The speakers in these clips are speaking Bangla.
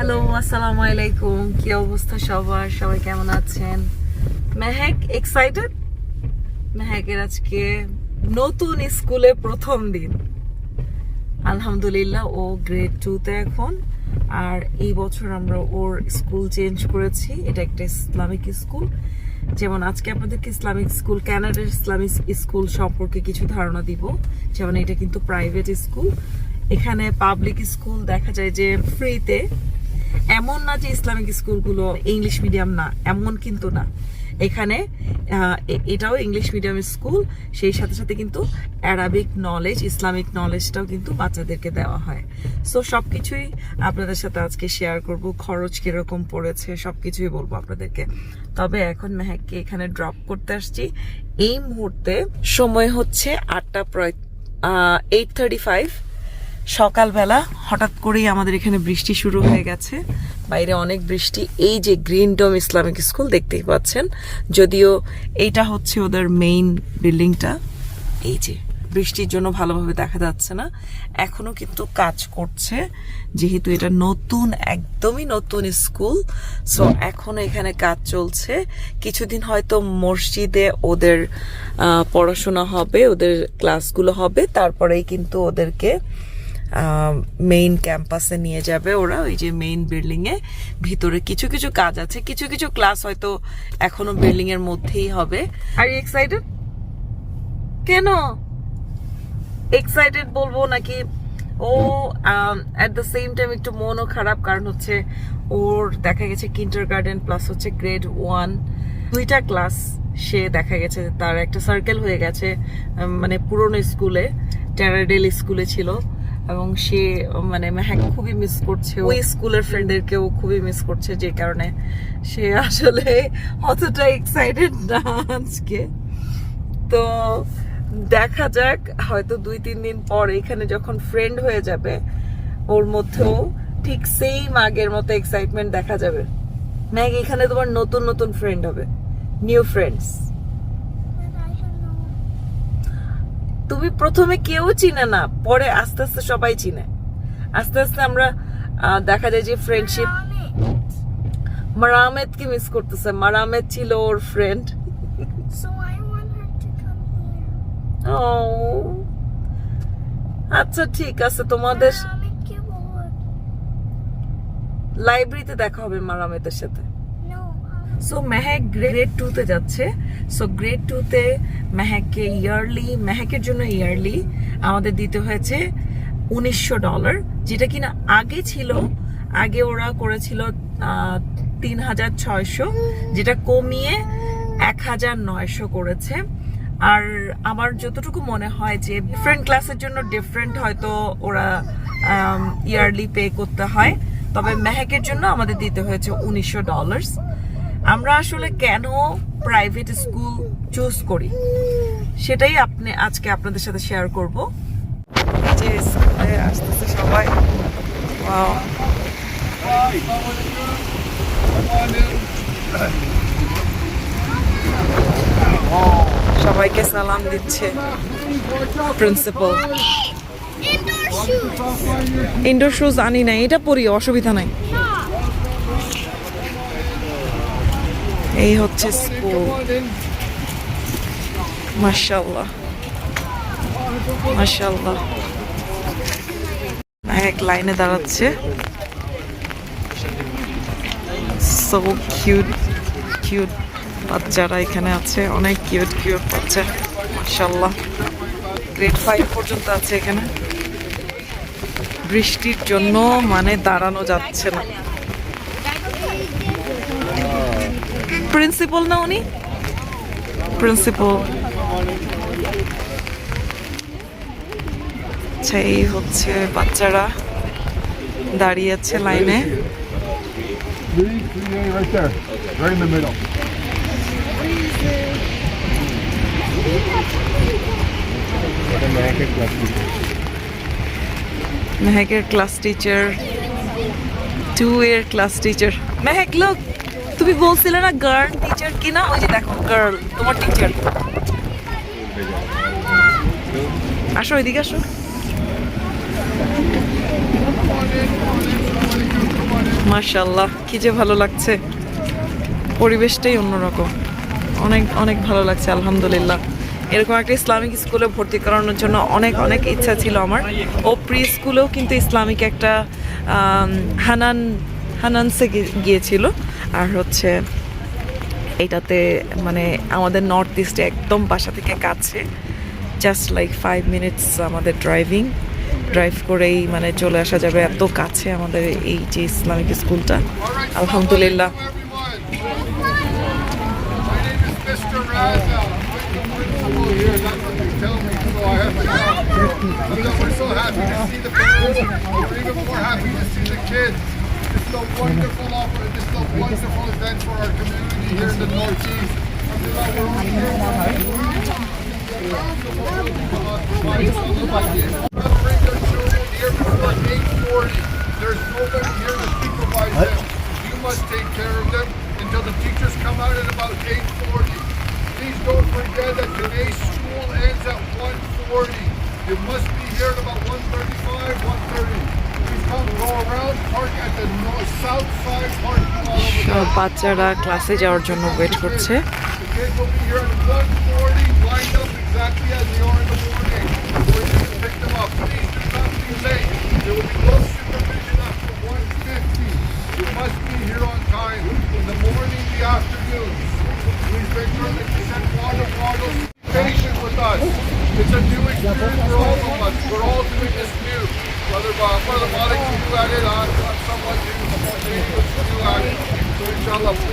হ্যালো আসসালামু আলাইকুম কি অবস্থা সবার? সবাই কেমন আছেন? মেহেক এক্সাইটেড মেহেকের আজকে নতুন স্কুলে প্রথম দিন। আলহামদুলিল্লাহ, ও গ্রেড টুতে এখন। আর এই বছর আমরা ওর স্কুল চেঞ্জ করেছি। এটা একটা ইসলামিক স্কুল। যেমন আজকে আপনাদেরকে ইসলামিক স্কুল ক্যানাডার ইসলামিক স্কুল সম্পর্কে কিছু ধারণা দিব। যেমন এটা কিন্তু প্রাইভেট স্কুল এখানে পাবলিক স্কুল দেখা যায় যে ফ্রিতে এমন না যে ইসলামিক স্কুলগুলো ইংলিশ মিডিয়াম না, এমন কিন্তু না। এখানে এটাও ইংলিশ মিডিয়াম স্কুল সেই সাথে সাথে কিন্তু অ্যারাবিক নলেজ ইসলামিক নলেজটাও কিন্তু বাচ্চাদেরকে দেওয়া হয়। সো সব কিছুই আপনাদের সাথে আজকে শেয়ার করব, খরচ কীরকম পড়েছে সব কিছুই বলব আপনাদেরকে। তবে এখন মেহেককে এখানে ড্রপ করতে আসছি। এই মুহূর্তে সময় হচ্ছে আটটা প্রায় এইট থার্টি ফাইভ সকালবেলা হঠাৎ করেই আমাদের এখানে বৃষ্টি শুরু হয়ে গেছে। বাইরে অনেক বৃষ্টি। এই যে গ্রিন ডোম ইসলামিক স্কুল দেখতেই পাচ্ছেন। যদিও এইটা হচ্ছে ওদের মেইন বিল্ডিংটা। এই যে বৃষ্টির জন্য ভালোভাবে দেখা যাচ্ছে না। এখনও কিন্তু কাজ করছে। যেহেতু এটা নতুন, একদমই নতুন স্কুল, সো এখনও এখানে কাজ চলছে। কিছুদিন হয়তো মসজিদে ওদের পড়াশোনা হবে, ওদের ক্লাসগুলো হবে। তারপরেই কিন্তু ওদেরকে মেইন ক্যাম্পাসে নিয়ে যাবে ওরা ওই যে মেইন বিল্ডিং এ। ভিতরে কিছু কিছু কাজ আছে কিছু কিছু ক্লাস হয়তো এখনও বিল্ডিং এর মধ্যেই হবে। আর এক্সাইটেড কেন? এক্সাইটেড বলব নাকি? ও অ্যাট দ্য সেম টাইম একটু মনও খারাপ কারণ হচ্ছে ওর দেখা গেছে কিন্টার গার্ডেন প্লাস হচ্ছে গ্রেড ওয়ান দুইটা ক্লাস সে দেখা গেছে তার একটা সার্কেল হয়ে গেছে মানে পুরনো স্কুলে ট্যারাডেল স্কুলে ছিল। এবং সে মানে মেহাক খুবই মিস করছে ওই স্কুলের ফ্রেন্ডদেরকেও খুবই মিস করছে যে কারণে সে আসলে অতটা এক্সাইটেড না আজকে। তো দেখা যাক, হয়তো দুই তিন দিন পর এখানে যখন ফ্রেন্ড হয়ে যাবে, ওর মধ্যেও ঠিক সেম আগের মতো এক্সাইটমেন্ট দেখা যাবে। ম্যাগ এখানে তোমার নতুন নতুন ফ্রেন্ড হবে। নিউ ফ্রেন্ডস তুমি প্রথমে কেউ চিনে না পরে আস্তে আস্তে সবাই চিনে। আস্তে আস্তে আমরা দেখা যায় যে ফ্রেন্ডশিপ মারামেদকে মিস করতেছে। মারামেদ ছিল ওর ফ্রেন্ড. ও আচ্ছা ঠিক আছে তোমাদের লাইব্রেরিতে দেখা হবে মারামেদের সাথে। সো মেহেক গ্রেড টু তে যাচ্ছে সো গ্রেড টু তে মেহেককে ইয়ারলি মেহেকের জন্য ইয়ারলি আমাদের দিতে হয়েছে উনিশশো ডলার যেটা কিনা আগে ছিল, আগে ওরা করেছিল তিন হাজার ছয়শো, যেটা কমিয়ে এক হাজার নয়শো করেছে। আর আমার যতটুকু মনে হয় যে ডিফারেন্ট ক্লাসের জন্য ডিফারেন্ট হয়তো ওরা ইয়ারলি পে করতে হয়। তবে মেহেকের জন্য আমাদের দিতে হয়েছে উনিশশো ডলার্স আমরা আসলে কেন প্রাইভেট স্কুল চুজ করি? সেটাই আপনি আজকে আপনাদের সাথে শেয়ার করব। যে স্কুলে আসতেছে সবাই. সবাইকে সালাম দিচ্ছে প্রিন্সিপাল ইনডোর শুজ আনি নাই এটা পরি অসুবিধা নাই। এই হচ্ছে স্কুল। মাশাল্লাহ মাশাল্লাহ এক লাইনে দাঁড়াচ্ছে। সো কিউট কিউট বাচ্চারা এখানে আছে। অনেক কিউট কিউট বাচ্চা। মাশাল্লাহ গ্রেড ফাইভ পর্যন্ত আছে এখানে। বৃষ্টির জন্য মানে দাঁড়ানো যাচ্ছে না। প্রিন্সিপাল না উনি প্রিন্সিপাল আচ্ছা এই হচ্ছে বাচ্চারা দাঁড়িয়ে আছে লাইনে. মেহেকের ক্লাস টিচার টু এর ক্লাস টিচার মেহেক লোক তুমি বলছিলে না গার্ল টিচার কিনা? ওই যে দেখো গার্ল তোমার টিচার আসো এদিকে আসো। মাশাল্লাহ কি যে ভালো লাগছে। পরিবেশটাই অন্যরকম। অনেক অনেক ভালো লাগছে, আলহামদুলিল্লাহ। এরকম একটা ইসলামিক স্কুলে ভর্তি করানোর জন্য অনেক অনেক ইচ্ছা ছিল আমার। ও প্রি স্কুলেও কিন্তু ইসলামিক একটা হানান হানান্সে গিয়েছিল আর হচ্ছে এটাতে মানে আমাদের নর্থ ইস্টে একদম বাসা থেকে কাছে জাস্ট লাইক ফাইভ মিনিটস আমাদের ড্রাইভিং ড্রাইভ করেই মানে চলে আসা যাবে এত কাছে আমাদের এই যে ইসলামিক স্কুলটা আলহামদুলিল্লাহ Oh, we're so happy to see the parents. We're even more happy to see the kids. Is a wonderful offer. This is a wonderful event for our community here in the Northeast. Alhamdulillah, we're all here. Bring your children here বাচ্চারা ক্লাসে যাওয়ার জন্য ওয়েট করছে।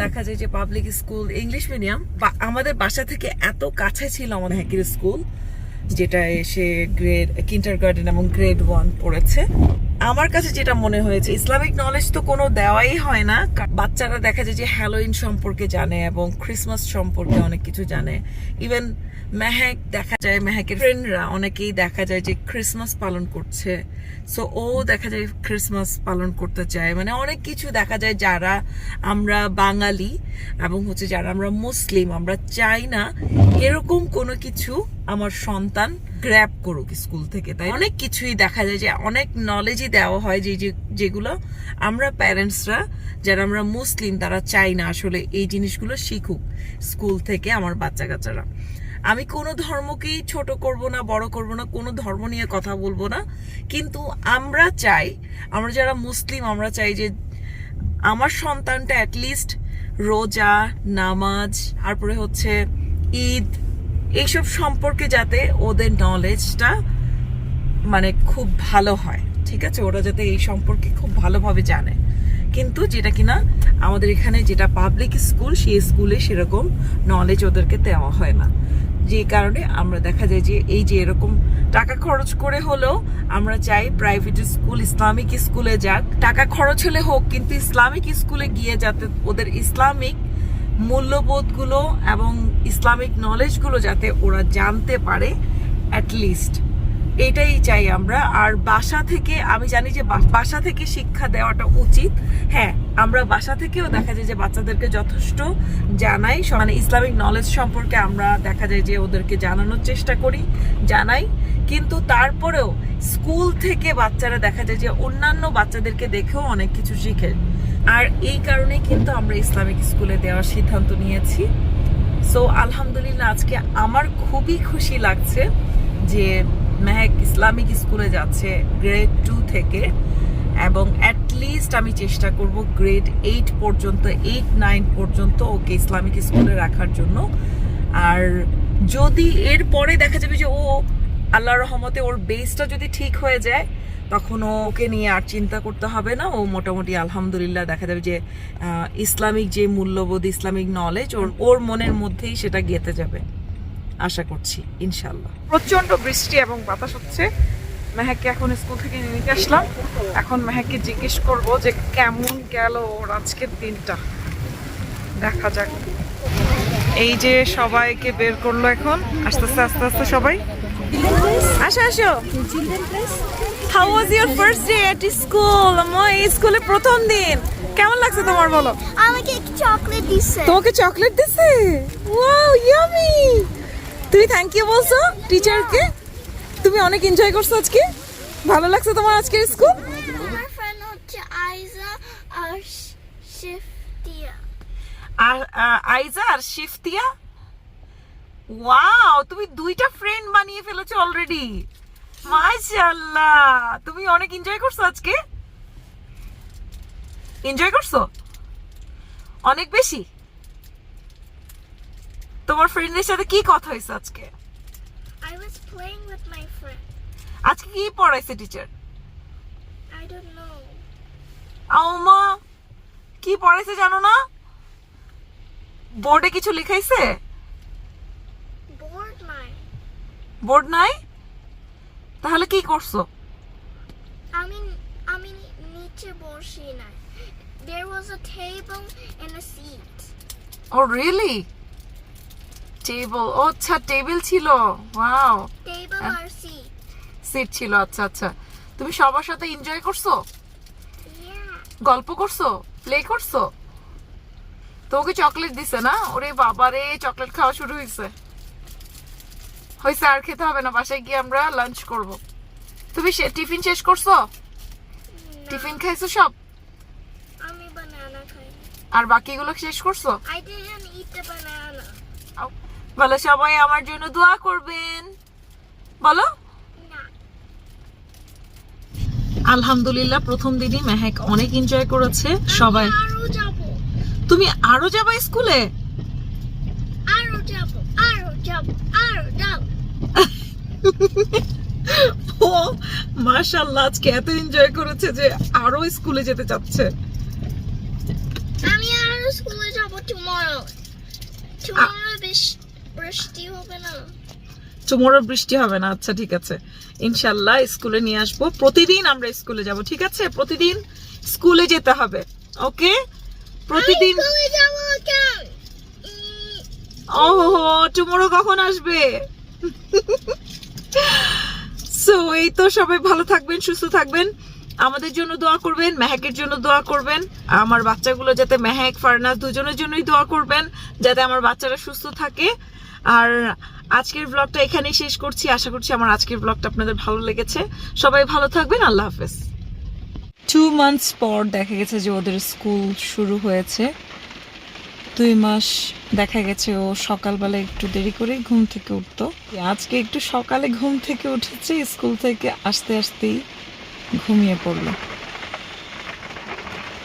দেখা যায় যে পাবলিক স্কুল ইংলিশ মিডিয়াম বা আমাদের বাসা থেকে এত কাছে ছিল আমাদের হ্যাকির স্কুল যেটা এসে গ্রেড কিন্টার গার্ডেন এবং গ্রেড ওয়ান পড়েছে। আমার কাছে যেটা মনে হয়েছে ইসলামিক নলেজ তো কোনো দেওয়াই হয় না। বাচ্চারা দেখা যায় যে হ্যালোইন সম্পর্কে জানে এবং ক্রিসমাস সম্পর্কে অনেক কিছু জানে। ইভেন মেহেক দেখা যায়, মেহেকের ফ্রেন্ডরা অনেকেই দেখা যায় যে ক্রিসমাস পালন করছে। সো ও দেখা যায় ক্রিসমাস পালন করতে চায়। মানে অনেক কিছু দেখা যায় যারা আমরা বাঙালি এবং হচ্ছে যারা আমরা মুসলিম আমরা চাই না। এরকম কোনো কিছু আমার সন্তান গ্র্যাব করুক স্কুল থেকে, তাই অনেক কিছুই দেখা যায় যে অনেক নলেজই দেওয়া হয় যে, যে- যেগুলো আমরা প্যারেন্টসরা যারা আমরা মুসলিম, তারা চাই না আসলে এই জিনিসগুলো শিখুক স্কুল থেকে আমার বাচ্চা কাচ্চারা আমি কোনো ধর্মকেই ছোট করব না, বড় করব না, কোনো ধর্ম নিয়ে কথা বলব না, কিন্তু আমরা চাই, আমরা যারা মুসলিম, আমরা চাই যে আমার সন্তানটা অ্যাটলিস্ট রোজা, নামাজ, তারপরে হচ্ছে ঈদ এইসব সম্পর্কে যাতে ওদের নলেজটা মানে খুব ভালো হয়, ঠিক আছে? ওরা যাতে এই সম্পর্কে খুব ভালোভাবে জানে। কিন্তু যেটা কিনা আমাদের এখানে যেটা পাবলিক স্কুল সেই স্কুলে সেরকম নলেজ ওদেরকে দেওয়া হয় না। যে কারণে আমরা দেখা যায় যে এই যে এরকম টাকা খরচ করে হলেও আমরা চাই প্রাইভেট স্কুল ইসলামিক স্কুলে যাক। টাকা খরচ হলে হোক, কিন্তু ইসলামিক স্কুলে গিয়ে যাতে ওদের ইসলামিক মূল্যবোধগুলো এবং ইসলামিক নলেজগুলো যাতে ওরা জানতে পারে অ্যাটলিস্ট এটাই চাই আমরা। আর বাসা থেকে, আমি জানি যে বাসা থেকে শিক্ষা দেওয়াটা উচিত। হ্যাঁ আমরা বাসা থেকেও দেখা যায় যে বাচ্চাদেরকে যথেষ্ট জানাই। মানে ইসলামিক নলেজ সম্পর্কে আমরা দেখা যায় যে ওদেরকে জানানোর চেষ্টা করি, জানাই। কিন্তু তারপরেও স্কুল থেকে বাচ্চারা দেখা যায় যে অন্যান্য বাচ্চাদেরকে দেখেও অনেক কিছু শিখে। আর এই কারণে কিন্তু আমরা ইসলামিক স্কুলে দেওয়ার সিদ্ধান্ত নিয়েছি। সো আলহামদুলিল্লাহ, আজকে আমার খুবই খুশি লাগছে যে মেহেক ইসলামিক স্কুলে যাচ্ছে গ্রেড টু থেকে এবং অ্যাটলিস্ট আমি চেষ্টা করব গ্রেড এইট পর্যন্ত এইট নাইন পর্যন্ত ওকে ইসলামিক স্কুলে রাখার জন্য। আর যদি এরপরে দেখা যাবে যে ও আল্লাহ রহমতে ওর বেসটা যদি ঠিক হয়ে যায়, তখন ওকে নিয়ে আর চিন্তা করতে হবে না। ও মোটামুটি আলহামদুলিল্লাহ দেখা যাবে যে ইসলামিক যে মূল্যবোধ, ইসলামিক নলেজ ওর ওর মনের মধ্যেই সেটা গেঁথে যাবে। আশা করছি ইনশাল্লাহ প্রচণ্ড বৃষ্টি এবং বাতাস হচ্ছে। মেহেককে এখন স্কুল থেকে নিয়ে আসলাম। এখন মেহেককে জিজ্ঞেস করব যে কেমন গেল ওর আজকের দিনটা। দেখা যাক। এই যে সবাইকে বের করল এখন। আস্তে আস্তে আস্তে আস্তে সবাই। আসো আসো। How was your first day at school আমার এই স্কুলে প্রথম দিন। কেমন লাগছে তোমার বলো? আমাকে চকলেট দিছে। তোমাকে চকলেট দিছে? ওয়াও ইয়ামি তুমি থ্যাংক ইউ বলছো টিচারকে তুমি অনেক এনজয় করছ আজকে? ভালো লাগছে তোমার আজকের স্কুল আমার ফ্রেন্ড হচ্ছে আইজা আর শিফটিয়া আর আইজা আর শিফতিয়া? ওয়াও তুমি দুইটা ফ্রেন্ড বানিয়ে ফেলেছো অলরেডি মাশাআল্লাহ তুমি অনেক এনজয় করছ আজকে? এনজয় করছ? অনেক বেশি? তোমার ফ্রেন্ডের সাথে কি কথা হয়েছে আজকে? I was playing with my friend. আজকে কি পড়াইছে টিচার I don't know. আউমা কি পড়াইছে জানো না? বোর্ডে কিছু লিখাইছে? বোর্ড নাই? তাহলে কি করছ? আমি আমি নিচে বসি না। There was a table and a seat. Oh really table ও আচ্ছা টেবিল ছিল। Wow Table Uh. or seat. Seat ছিল আচ্ছা আচ্ছা। তুমি সবার সাথে এনজয় করছ. গল্প করছ? প্লে করছ? তোকে চকলেট দিছে না? ওরে বাবারে চকলেট খাওয়া শুরু হয়েছে হয়েছে আর খেতে হবে না বাসায় গিয়ে আমরা লাঞ্চ করব। তুমি টিফিন শেষ করছ? টিফিন খাইছো সব? আমি banana খাই। আর বাকিগুলো শেষ করছ. বলো সবাই আমার জন্য দোয়া করবেন। বলো। আলহামদুলিল্লাহ প্রথম দিনই মেহেক অনেক এনজয় করেছে সবাই। তুমি আরও যাবা স্কুলে? যাব আরও ও মাশাআল্লাহ আজকে এত এনজয় করেছে যে আরও স্কুলে যেতে চাচ্ছে। আমি আরও স্কুলে যাব টুমরো টুমরো বৃষ্টি হবে না। টুমোরো বৃষ্টি হবে না আচ্ছা ঠিক আছে। ইনশাল্লাহ স্কুলে নিয়ে আসব। প্রতিদিন আমরা স্কুলে যাব ঠিক আছে? প্রতিদিন স্কুলে যেতে হবে ওকে? প্রতিদিন স্কুলে যাব কেন টুমোরো কখন আসবে? সো এই তো সবাই ভালো থাকবেন, সুস্থ থাকবেন। আমাদের জন্য দোয়া করবেন, মেহেকের জন্য দোয়া করবেন। আমার বাচ্চাগুলো যাতে মেহেক, ফারনাস দুজনের জন্যই দোয়া করবেন, যাতে আমার বাচ্চারা সুস্থ থাকে। আর আজকের ব্লগটা এখানেই শেষ করছি। আশা করছি আমার আজকের ব্লগটা আপনাদের ভালো লেগেছে। সবাই ভালো থাকবেন, আল্লাহ হাফেজ। টু মান্থস পর দেখা গেছে যে ওদের স্কুল শুরু হয়েছে। দুই মাস দেখা গেছে ও সকালবেলা একটু দেরি করে ঘুম থেকে উঠতো। আজকে একটু সকালে ঘুম থেকে উঠেছি, স্কুল থেকে আসতে আসতেই ঘুমিয়ে পড়ল।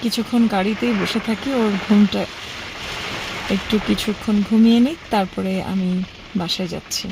কিছুক্ষণ গাড়িতেই বসে থাকি, ওর ঘুমটা একটু কিছুক্ষণ ঘুমিয়ে নিই তারপরে আমি বাসায় যাচ্ছি।